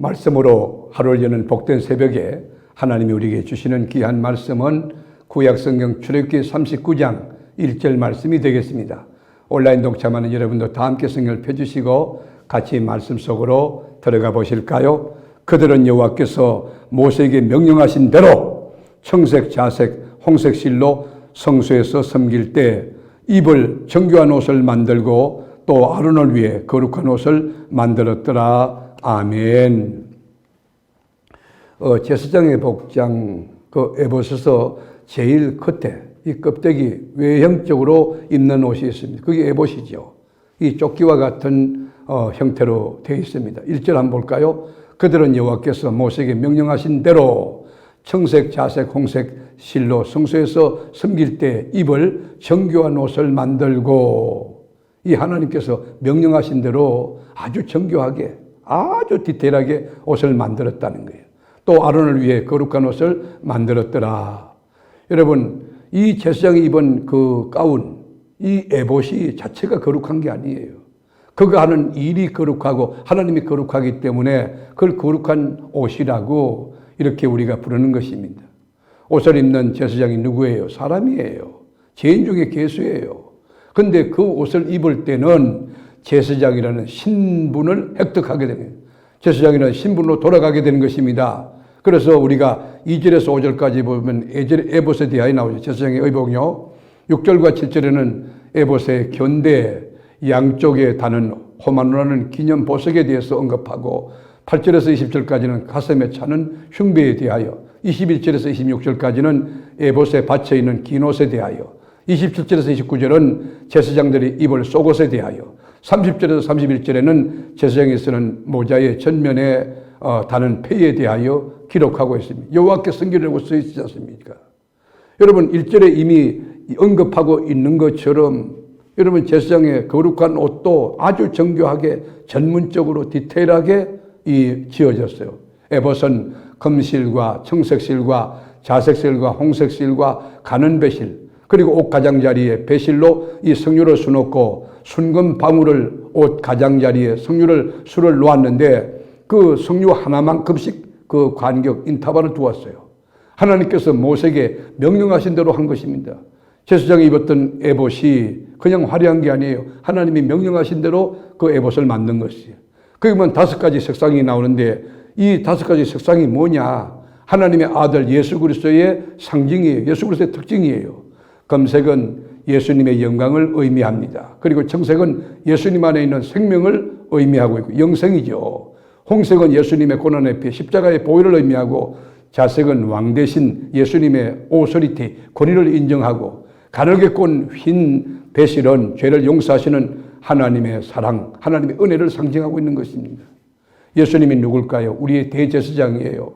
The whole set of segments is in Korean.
말씀으로 하루를 여는 복된 새벽에 하나님이 우리에게 주시는 귀한 말씀은 구약성경 출애굽기 39장 1절 말씀이 되겠습니다. 온라인 동참하는 여러분도 다 함께 성경을 펴주시고 같이 말씀 속으로 들어가 보실까요? 그들은 여호와께서 모세에게 명령하신 대로 청색, 자색, 홍색 실로 성소에서 섬길 때 입을 정교한 옷을 만들고 또 아론을 위해 거룩한 옷을 만들었더라. 아멘. 어, 제사장의 복장 그 에봇에서 제일 끝에 이 껍데기 외형적으로 입는 옷이 있습니다. 그게 에봇이죠. 이 조끼와 같은 어, 형태로 되어 있습니다. 1절 한번 볼까요? 그들은 여호와께서 모세에게 명령하신 대로 청색, 자색, 홍색 실로 성소에서 섬길 때 입을 정교한 옷을 만들고 이 하나님께서 명령하신 대로 아주 정교하게 아주 디테일하게 옷을 만들었다는 거예요. 또 아론을 위해 거룩한 옷을 만들었더라. 여러분, 이 제사장이 입은 그 가운, 이 에봇이 자체가 거룩한 게 아니에요. 그가 하는 일이 거룩하고 하나님이 거룩하기 때문에 그걸 거룩한 옷이라고 이렇게 우리가 부르는 것입니다. 옷을 입는 제사장이 누구예요? 사람이에요. 죄인 중에 개수예요. 근데 그 옷을 입을 때는 제사장이라는 신분을 획득하게 거예요. 제사장이라는 신분으로 돌아가게 되는 것입니다. 그래서 우리가 2절에서 5절까지 보면 에봇에 대하여 나오죠. 제사장의 의복요. 6절과 7절에는 에봇의 견대 양쪽에 다는 호마노라는 기념 보석에 대해서 언급하고 8절에서 20절까지는 가슴에 차는 흉배에 대하여 21절에서 26절까지는 에봇에 받쳐 있는 긴 옷에 대하여 27절에서 29절은 제사장들이 입을 속옷에 대하여 30절에서 31절에는 제사장이 쓰는 모자의 전면에 어, 다는 폐에 대하여 기록하고 있습니다. 여호와께 섬기라고 써 있지 않습니까? 여러분 1절에 이미 언급하고 있는 것처럼 여러분 제사장의 거룩한 옷도 아주 정교하게 전문적으로 디테일하게 이 지어졌어요. 에봇은 금실과 청색실과 자색실과 홍색실과 가는 배실 그리고 옷 가장자리에 배실로 이 성류를 수놓고 순금 방울을 옷 가장자리에 성류를 술을 놓았는데 그 성류 하나만큼씩 그 간격 인터벌을 두었어요. 하나님께서 모세에게 명령하신 대로 한 것입니다. 제사장이 입었던 에봇이 그냥 화려한 게 아니에요. 하나님이 명령하신 대로 그 에봇을 만든 것이에요. 그러면 다섯 가지 색상이 나오는데 이 다섯 가지 색상이 뭐냐? 하나님의 아들 예수 그리스도의 상징이에요. 예수 그리스도의 특징이에요. 검색은 예수님의 영광을 의미합니다. 그리고 청색은 예수님 안에 있는 생명을 의미하고 있고 영생이죠. 홍색은 예수님의 고난의 피, 십자가의 보혈을 의미하고 자색은 왕 대신 예수님의 오소리티, 권위를 인정하고 가늘게 꼰 흰 배실은 죄를 용서하시는 하나님의 사랑, 하나님의 은혜를 상징하고 있는 것입니다. 예수님이 누굴까요? 우리의 대제사장이에요.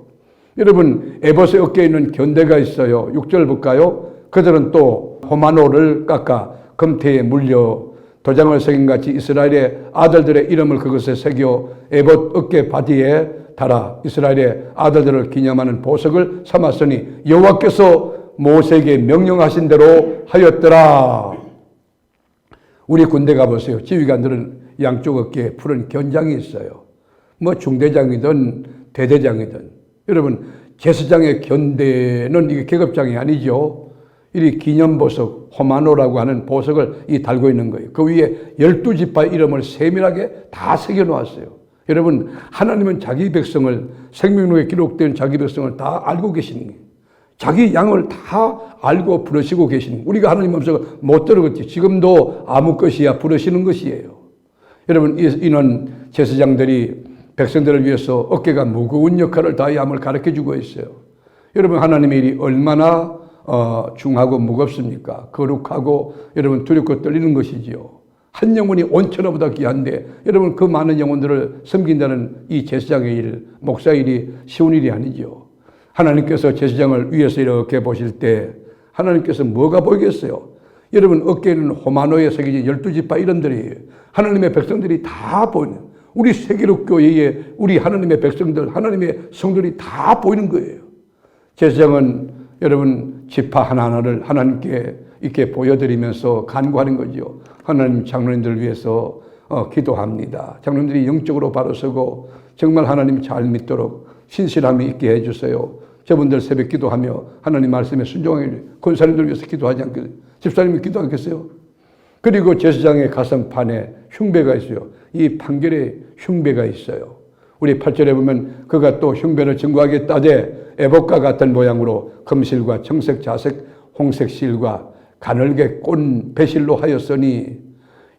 여러분, 에봇의 어깨에 있는 견대가 있어요. 6절 볼까요? 그들은 또 호마노를 깎아 금태에 물려 도장을 새긴 같이 이스라엘의 아들들의 이름을 그것에 새겨 에봇 어깨 바디에 달아 이스라엘의 아들들을 기념하는 보석을 삼았으니 여호와께서 모세에게 명령하신 대로 하였더라. 우리 군대 가보세요. 지휘관들은 양쪽 어깨에 푸른 견장이 있어요. 뭐 중대장이든 대대장이든. 여러분, 제사장의 견대는 이게 계급장이 아니죠. 이 기념보석, 호마노라고 하는 보석을 이 달고 있는 거예요. 그 위에 열두 지파 이름을 세밀하게 다 새겨 놓았어요. 여러분, 하나님은 자기 백성을, 생명록에 기록된 자기 백성을 다 알고 계시는 거예요. 자기 양을 다 알고 부르시고 계시는 우리가 하나님 음성을 못 들었지. 지금도 아무 것이야 부르시는 것이에요. 여러분 이는 제사장들이 백성들을 위해서 어깨가 무거운 역할을 다해함을 가르쳐 주고 있어요. 여러분 하나님의 일이 얼마나 어, 중하고 무겁습니까? 거룩하고 여러분 두렵고 떨리는 것이지요. 한 영혼이 온천보다 귀한데 여러분 그 많은 영혼들을 섬긴다는 이 제사장의 일, 목사 일이 쉬운 일이 아니죠. 하나님께서 제사장을 위해서 이렇게 보실 때 하나님께서 뭐가 보이겠어요? 여러분 어깨에는 호마노에 새겨진 열두 지파 이름들이에요. 하나님의 백성들이 다 보이는 우리 세계로 교회에 우리 하나님의 백성들 하나님의 성들이 다 보이는 거예요. 제사장은 여러분 지파 하나하나를 하나님께 이렇게 보여드리면서 간구하는 거죠. 하나님 장로님들 위해서 어, 기도합니다. 장로님들이 영적으로 바로 서고 정말 하나님 잘 믿도록 신실함이 있게 해주세요. 저분들 새벽 기도하며 하나님 말씀에 순종하게 권사님들 위해서 기도하지 않겠어요? 집사님이 기도하겠어요? 그리고 제사장의 가슴판에 흉배가 있어요. 이 판결에 흉배가 있어요. 우리 8절에 보면 그가 또 흉배를 증거하겠다되 애복과 같은 모양으로 금실과 청색, 자색, 홍색 실과 가늘게 꼰 배실로 하였으니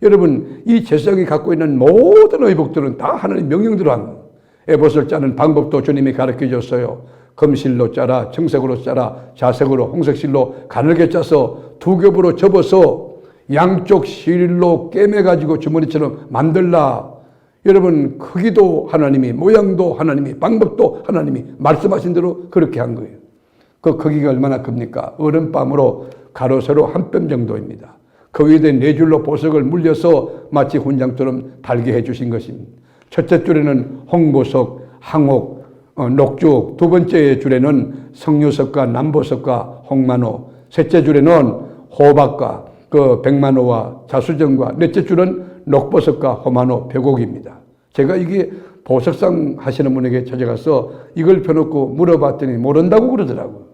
여러분 이 제사장이 갖고 있는 모든 의복들은 다 하나님 명령대로 한. 에봇을 짜는 방법도 주님이 가르쳐 줬어요. 금실로 짜라, 청색으로 짜라, 자색으로, 홍색실로 가늘게 짜서 두 겹으로 접어서 양쪽 실로 꿰매가지고 주머니처럼 만들라. 여러분, 크기도 하나님이, 모양도 하나님이, 방법도 하나님이 말씀하신 대로 그렇게 한 거예요. 그 크기가 얼마나 큽니까? 얼음밤으로 가로 세로 한 뼘 정도입니다. 그 위에 네 줄로 보석을 물려서 마치 훈장처럼 달게 해주신 것입니다. 첫째 줄에는 홍보석, 항옥, 어, 녹죽, 두 번째 줄에는 성유석과 남보석과 홍만호, 셋째 줄에는 호박과 그 백만호와 자수정과 넷째 줄은 녹보석과 호만호, 벼곡입니다. 제가 이게 보석상 하시는 분에게 찾아가서 이걸 펴놓고 물어봤더니 모른다고 그러더라고요.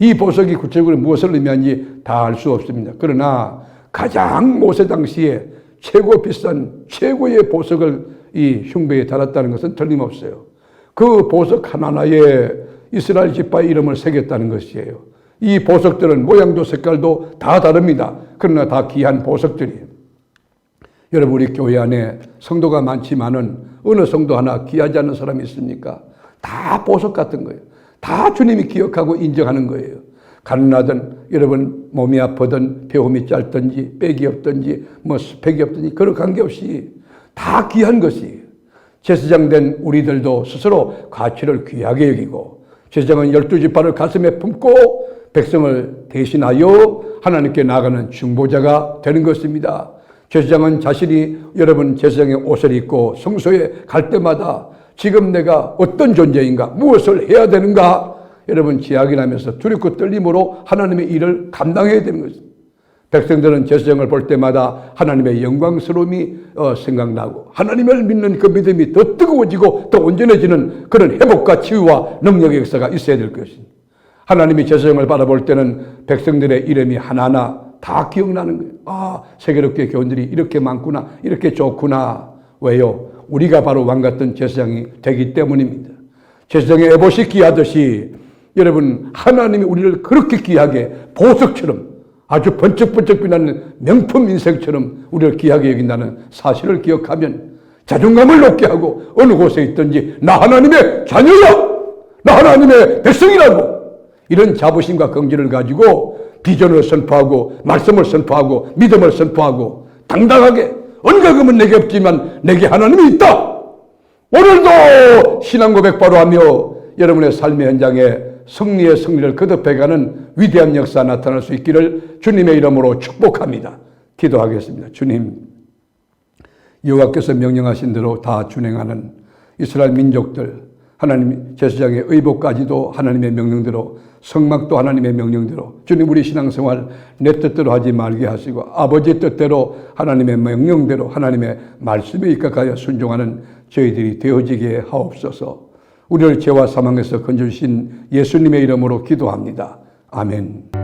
이 보석이 구체적으로 무엇을 의미하는지 다 알 수 없습니다. 그러나 가장 모세 당시에 최고 비싼 최고의 보석을 이 흉배에 달았다는 것은 틀림없어요. 그 보석 하나하나에 이스라엘 지파의 이름을 새겼다는 것이에요. 이 보석들은 모양도 색깔도 다 다릅니다. 그러나 다 귀한 보석들이에요. 여러분 우리 교회 안에 성도가 많지만은 어느 성도 하나 귀하지 않은 사람이 있습니까? 다 보석 같은 거예요. 다 주님이 기억하고 인정하는 거예요. 가난하든 여러분 몸이 아프든 배움이 짧든지 빽이 없든지 뭐 스펙이 없든지 그런 관계없이 다 귀한 것이에요. 제사장 된 우리들도 스스로 가치를 귀하게 여기고 제사장은 열두 지파를 가슴에 품고 백성을 대신하여 하나님께 나가는 중보자가 되는 것입니다. 제사장은 자신이 여러분 제사장의 옷을 입고 성소에 갈 때마다 지금 내가 어떤 존재인가 무엇을 해야 되는가 여러분 지약이라면서 두렵고 떨림으로 하나님의 일을 감당해야 되는 것입니다. 백성들은 제사장을 볼 때마다 하나님의 영광스러움이 어, 생각나고 하나님을 믿는 그 믿음이 더 뜨거워지고 더 온전해지는 그런 회복과 치유와 능력의 역사가 있어야 될 것입니다. 하나님이 제사장을 바라볼 때는 백성들의 이름이 하나하나 다 기억나는 거예요. 아, 세계롭게 교원들이 이렇게 많구나, 이렇게 좋구나. 왜요? 우리가 바로 왕 같은 제사장이 되기 때문입니다. 제사장의 에봇이 귀하듯이 여러분 하나님이 우리를 그렇게 귀하게 보석처럼 아주 번쩍번쩍 빛나는 명품 인생처럼 우리를 귀하게 여긴다는 사실을 기억하면 자존감을 높게 하고 어느 곳에 있든지 나 하나님의 자녀야! 나 하나님의 백성이라고! 이런 자부심과 긍지를 가지고 비전을 선포하고 말씀을 선포하고 믿음을 선포하고 당당하게 언가금은 내게 없지만 내게 하나님이 있다! 오늘도 신앙 고백 바로 하며 여러분의 삶의 현장에 승리의 승리를 거듭해가는 위대한 역사 나타날 수 있기를 주님의 이름으로 축복합니다. 기도하겠습니다. 주님, 여호와께서 명령하신 대로 다 준행하는 이스라엘 민족들, 하나님 제사장의 의복까지도 하나님의 명령대로 성막도 하나님의 명령대로 주님 우리 신앙생활 내 뜻대로 하지 말게 하시고 아버지 뜻대로 하나님의 명령대로 하나님의 말씀에 입각하여 순종하는 저희들이 되어지게 하옵소서 우리를 죄와 사망에서 건져주신 예수님의 이름으로 기도합니다. 아멘.